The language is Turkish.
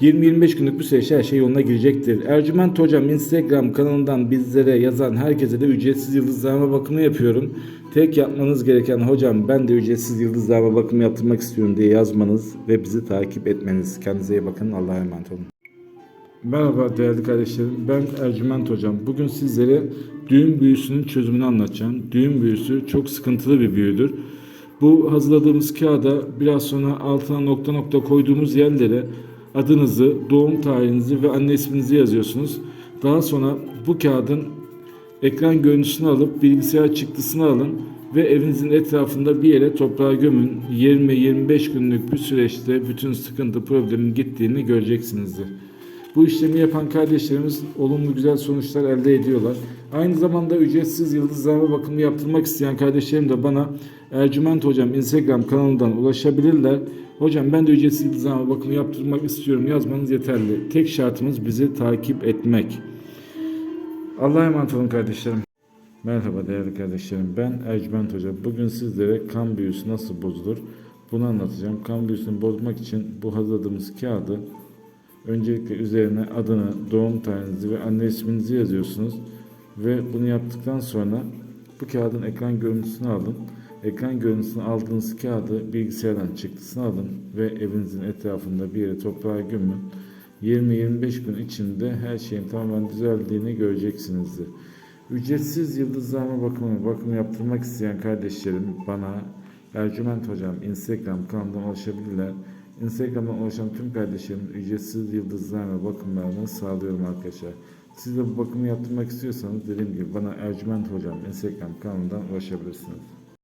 20-25 günlük bir süreçte her şey yoluna girecektir. Ercüment Hocam Instagram kanalından bizlere yazan herkese de ücretsiz yıldızlama bakımı yapıyorum. Tek yapmanız gereken hocam ben de ücretsiz yıldızlama bakımı yaptırmak istiyorum diye yazmanız ve bizi takip etmeniz. Kendinize iyi bakın. Allah'a emanet olun. Merhaba değerli kardeşlerim. Ben Ercüment Hocam. Bugün sizlere düğün büyüsünün çözümünü anlatacağım. Düğün büyüsü çok sıkıntılı bir büyüdür. Bu hazırladığımız kağıda biraz sonra altına nokta nokta koyduğumuz yerlere adınızı, doğum tarihinizi ve anne isminizi yazıyorsunuz. Daha sonra bu kağıdın ekran görüntüsünü alıp bilgisayar çıktısını alın ve evinizin etrafında bir yere toprağa gömün. 20-25 günlük bir süreçte bütün sıkıntı problemin gittiğini göreceksinizdir. Bu işlemi yapan kardeşlerimiz olumlu güzel sonuçlar elde ediyorlar. Aynı zamanda ücretsiz yıldızlama bakımı yaptırmak isteyen kardeşlerim de bana Ercüment Hocam Instagram kanalından ulaşabilirler. Hocam ben de ücretsiz yıldızlama bakımı yaptırmak istiyorum yazmanız yeterli. Tek şartımız bizi takip etmek. Allah'a emanet olun kardeşlerim. Merhaba değerli kardeşlerim. Ben Ercüment Hoca. Bugün sizlere kan büyüsü nasıl bozulur bunu anlatacağım. Kan büyüsünü bozmak için bu hazırladığımız kağıdı öncelikle üzerine adını, doğum tarihinizi ve anne isminizi yazıyorsunuz. Ve bunu yaptıktan sonra bu kağıdın ekran görüntüsünü alın. Ekran görüntüsünü aldığınız kağıdı bilgisayardan çıktısını alın ve evinizin etrafında bir yere toprağa gömün. 20-25 gün içinde her şeyin tamamen düzeldiğini göreceksinizdir. Ücretsiz yıldızlama bakımı, bakım yaptırmak isteyen kardeşlerim bana Ercüment Hocam Instagram kanalından ulaşabilirler. Instagram'dan ulaşan tüm kardeşlerim ücretsiz yıldızlama bakımlarını sağlıyorum arkadaşlar. Siz de bu bakımı yaptırmak istiyorsanız dediğim gibi bana Ercüment Hocam Instagram kanalından ulaşabilirsiniz.